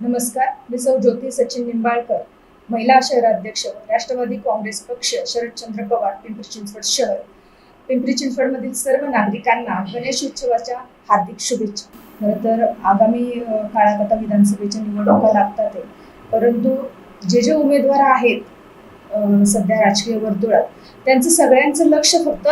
नमस्कार मी सौ ज्योती सचिन निंबाळकर महिला शहराध्यक्ष राष्ट्रवादी काँग्रेस पक्ष शरदचंद्र पवार पिंपरी चिंचवड शहर. पिंपरी चिंचवडमधील सर्व नागरिकांना गणेश उत्सवाच्या हार्दिक शुभेच्छा. खरं तर आगामी काळात आता विधानसभेच्या निवडणुका लागतात आहे परंतु जे जे उमेदवार आहेत सध्या राजकीय वर्तुळात त्यांचं सगळ्यांचं लक्ष फक्त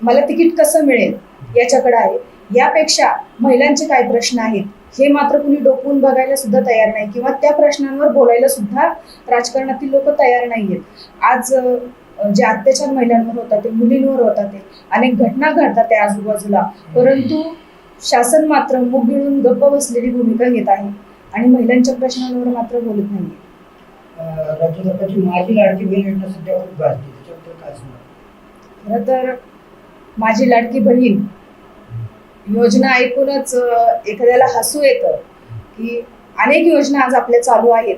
मला तिकीट कसं मिळेल याच्याकडे आहे. यापेक्षा महिलांचे काय प्रश्न आहेत? हे मात्र कुणी डोकवून बघायला सुद्धा तयार नाही किंवा त्या प्रश्नांवर बोलायला सुद्धा राजकारणातील लोक तयार नाहीयेत. आज अ, जे अत्याचार महिलांवर होतात ते मुलींवर होतात ते अनेक घटना घडतात त्या आजूबाजूला. परंतु शासन मात्र मुग गिळून गप्प बसलेली भूमिका घेत आहे आणि महिलांच्या प्रश्नांवर मात्र बोलत राज्य सरकारची माझी लाडकी बहीण योजना सध्या खूप गाजते त्याच्याबद्दल काय सांगा खरं तर माझी लाडकी बहीण योजना ऐकूनच एखाद्याला हसू येतं की अनेक योजना आज आपल्या चालू आहेत.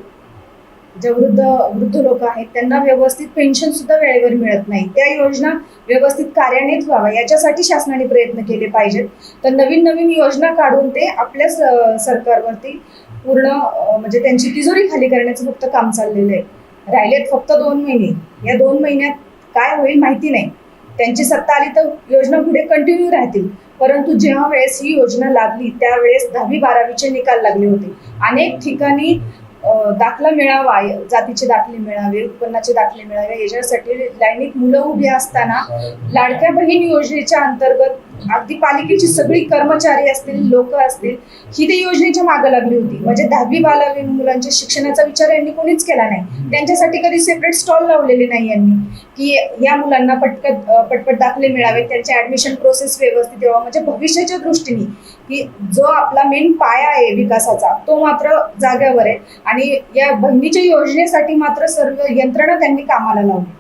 जे वृद्ध वृद्ध लोक आहेत त्यांना व्यवस्थित पेन्शन सुद्धा वेळेवर मिळत नाही. त्या योजना व्यवस्थित कार्यान्वित व्हाव्या याच्यासाठी शासनाने प्रयत्न केले पाहिजेत. तर नवीन नवीन योजना काढून ते आपल्या स- सरकारवरती पूर्ण म्हणजे त्यांची तिजोरी खाली करण्याचं फक्त काम चाललेलं आहे. राहिलेत फक्त दोन महिने. या दोन महिन्यात काय होईल माहिती नाही. त्यांची सत्ता आली तर योजना पुढे कंटिन्यू राहतील. परंतु जेव्हा वेळेस ही योजना लागली त्यावेळेस दहावी बारावीचे निकाल लागले होते. अनेक ठिकाणी दाखला मिळावा जातीचे दाखले मिळावे उत्पन्नाचे दाखले मिळावे याच्यासाठी लाईनीत मुलं उभी असताना लाडक्या बहीण योजनेच्या अंतर्गत अगदी पालिकेची सगळी कर्मचारी असतील लोक असतील ही ते योजनेच्या मागे लागली होती. म्हणजे दहावी बारावी मुलांच्या शिक्षणाचा विचार यांनी कोणीच केला नाही. त्यांच्यासाठी कधी सेपरेट स्टॉल लावलेले नाही यांनी. की या मुलांना पटकत पटपट दाखले मिळावेत त्यांचे ऍडमिशन प्रोसेस व्यवस्थित व्हावं म्हणजे भविष्याच्या दृष्टीने की जो आपला मेन पाया आहे विकासाचा तो मात्र जाग्यावर आहे. आणि या बहिणीच्या योजनेसाठी मात्र सर्व यंत्रणा त्यांनी कामाला लावली.